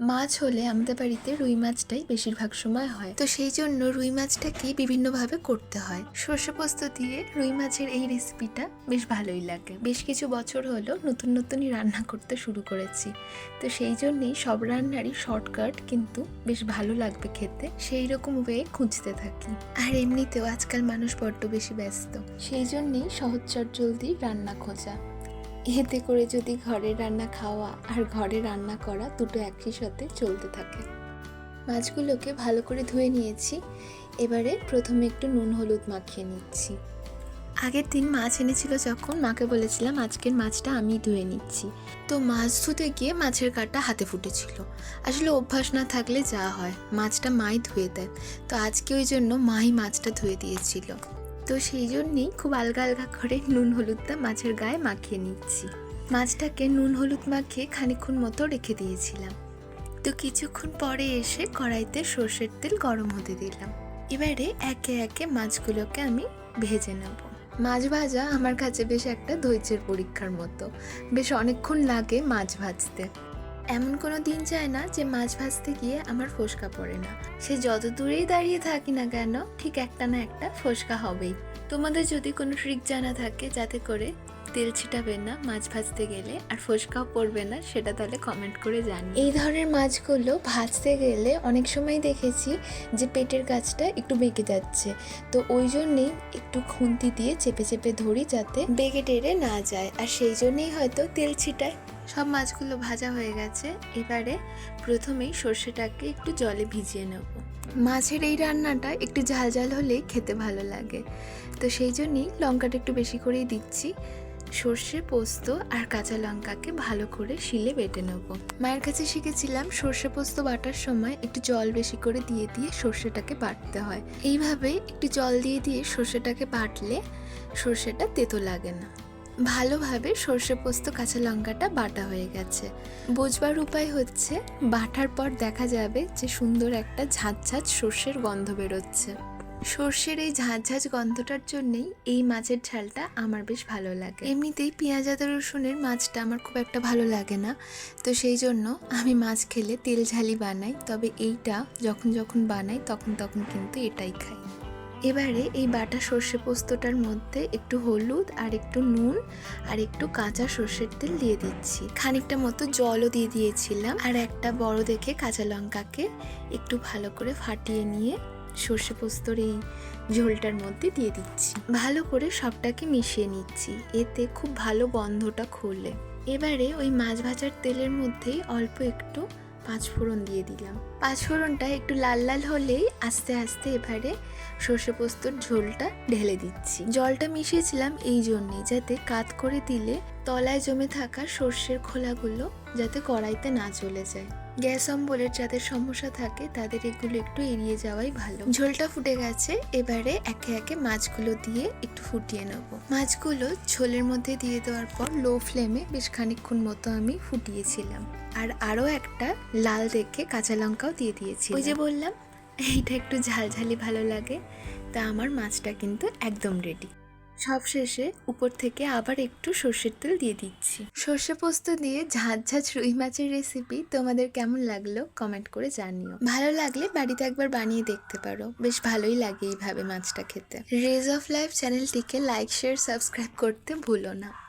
মাছ হলে আমাদের বাড়িতে রুই মাছটাই বেশিরভাগ সময় হয়। তো সেই জন্য রুই মাছটাকে বিভিন্নভাবে করতে হয়। সর্ষে পোস্ত দিয়ে রুই মাছের এই রেসিপিটা বেশ ভালোই লাগে। বেশ কিছু বছর হলো নতুন নতুনই রান্না করতে শুরু করেছি। তো সেই জন্যেই সব রান্নারই শর্টকাট কিন্তু বেশ ভালো লাগবে খেতে। সেই রকম ওয়ে খুঁজতে থাকি। আর এমনিতেও আজকাল মানুষ বড্ড বেশি ব্যস্ত। সেই জন্যেই সহজ জলদি রান্না খোঁজা। এতে করে যদি ঘরে রান্না খাওয়া আর ঘরে রান্না করা দুটো একই সাথে চলতে থাকে। মাছগুলোকে ভালো করে ধুয়ে নিয়েছি। এবারে প্রথমে একটু নুন হলুদ মাখিয়ে নিচ্ছি। আগের দিন মাছ এনেছিল যখন, মাকে বলেছিলাম আজকের মাছটা আমি ধুয়ে নিচ্ছি। তো মাছ ধুতে গিয়ে মাছের কাটা হাতে ফুটেছিল। আসলে অভ্যাস না থাকলে যা হয়, মাছটা মাই ধুয়ে দেয়। তো আজকে ওই জন্য মাই মাছটা ধুয়ে দিয়েছিল। তো সেই জন্যেই খুব আলগা আলগা করে নুন হলুদটা মাছের গায়ে মাখিয়ে নিচ্ছি। মাছটাকে নুন, হলুদ মাখিয়ে খানিক্ষণ মতো রেখে দিয়েছিলাম। তো কিছুক্ষণ পরে এসে কড়াইতে সর্ষের তেল গরম হতে দিলাম। এবারে একে একে মাছগুলোকে আমি ভেজে নেব। মাছ ভাজা আমার কাছে বেশ একটা ধৈর্যের পরীক্ষার মতো। বেশ অনেকক্ষণ লাগে মাছ ভাজতে। এমন কোনো দিন যায় না যে মাছ ভাজতে গিয়ে আমার ফোসকা পড়ে না। সে যত দূরেই দাঁড়িয়ে থাকি না কেন, ঠিক একটা না একটা ফোসকা হবেই। তোমাদের যদি কোনো ট্রিক জানা থাকে যাতে করে তেল ছিটাবে না, মাছ ভাজতে গেলে আর ফোসকাও পড়বে না, সেটা তাহলে কমেন্ট করে জানি এই ধরনের মাছগুলো ভাজতে গেলে অনেক সময় দেখেছি যে পেটের গাছটা একটু বেঁকে যাচ্ছে। তো ওই জন্যেই একটু খুন্তি দিয়ে চেপে চেপে ধরি যাতে বেগে টেরে না যায়। আর সেই জন্যেই হয়তো তেল ছিটায়। সব মাছগুলো ভাজা হয়ে গেছে। এবারে প্রথমেই সর্ষেটাকে একটু জলে ভিজিয়ে নেব। মাছের এই রান্নাটা একটু ঝাল ঝাল হলেই খেতে ভালো লাগে। তো সেই জন্যই লঙ্কাটা একটু বেশি করেই দিচ্ছি। সর্ষে, পোস্ত আর কাঁচা লঙ্কাকে ভালো করে শিলে বেটে নেব। মায়ের কাছে শিখেছিলাম সর্ষে, পোস্ত বাটার সময় একটু জল বেশি করে দিয়ে দিয়ে সর্ষেটাকে বাটতে হয়। এইভাবে একটু জল দিয়ে দিয়ে সর্ষেটাকে বাটলে সর্ষেটা তেতো লাগে না। ভালোভাবে সর্ষে পোস্ত, কাঁচা লঙ্কাটা বাটা হয়ে গেছে। বোঝবার উপায় হচ্ছে, বাটার পর দেখা যাবে যে সুন্দর একটা ঝাঁঝ ঝাঁঝ সর্ষের গন্ধ বেরোচ্ছে। সর্ষের এই ঝাঁঝ ঝাঁঝ গন্ধটার জন্যেই এই মাছের ঝালটা আমার বেশ ভালো লাগে। এমনিতেই পেঁয়াজ আদা রসুনের মাছটা আমার খুব একটা ভালো লাগে না, তো সেই জন্য আমি মাছ খেলে তেল ঝালি বানাই, তবে এইটা যখন যখন বানাই, তখন তখন কিন্তু এটাই খাই। এবারে এই বাটা সর্ষে পোস্তটার মধ্যে একটু হলুদ আর একটু নুন আর একটু কাঁচা সর্ষের তেল দিয়ে দিচ্ছি। খানিকটা মতো জলও দিয়ে দিয়েছিলাম আর একটা বড় দেখে কাঁচা লঙ্কাকে একটু ভালো করে ফাটিয়ে নিয়ে সর্ষে পোস্তর এই ঝোলটার মধ্যে দিয়ে দিচ্ছি। ভালো করে সবটাকে মিশিয়ে নিচ্ছি, এতে খুব ভালো গন্ধটা খোলে। এবারে ওই মাছ ভাজার তেলের মধ্যেই অল্প একটু পাঁচফোড়ন দিয়ে দিলাম। পাঁচফোড়নটা একটু লাল লাল হলেই আস্তে আস্তে এবারে সর্ষে পোস্তর ঝোলটা ঢেলে দিচ্ছি। জলটা মিশিয়েছিলাম এই জন্যে যাতে কাত করে দিলে তলায় জমে থাকা সর্ষের খোলাগুলো যাতে কড়াইতে না চলে যায়। গ্যাস অম্বলের যাদের সমস্যা থাকে, তাদের এগুলো একটু এড়িয়ে যাওয়াই ভালো। ঝোলটা ফুটে গেছে, এবারে একে একে মাছগুলো দিয়ে একটু ফুটিয়ে নেব। মাছগুলো ঝোলের মধ্যে দিয়ে দেওয়ার পর লো ফ্লেমে বেশ খানিকক্ষণ মতো আমি ফুটিয়েছিলাম। আর আরও একটা লাল দেখে কাঁচা লঙ্কাও দিয়ে দিয়েছি ওই যে বললাম, এইটা একটু ঝালঝালি ভালো লাগে, তা আমার মাছটা কিন্তু একদম রেডি সব শেষে উপর থেকে আবার একটু সর্ষের তেল দিয়ে দিচ্ছি। সর্ষে পোস্ত দিয়ে ঝাঁঝ ঝাঁজ রুই মাছের রেসিপি তোমাদের কেমন লাগল কমেন্ট করে জানিও। ভালো লাগলে বাড়িতে একবার বানিয়ে দেখতে পারো। বেশ ভালোই লাগে এইভাবে মাছটা খেতে। রেজ অফ লাইফ চ্যানেলটিকে লাইক শেয়ার সাবস্ক্রাইব করতে ভুলো না।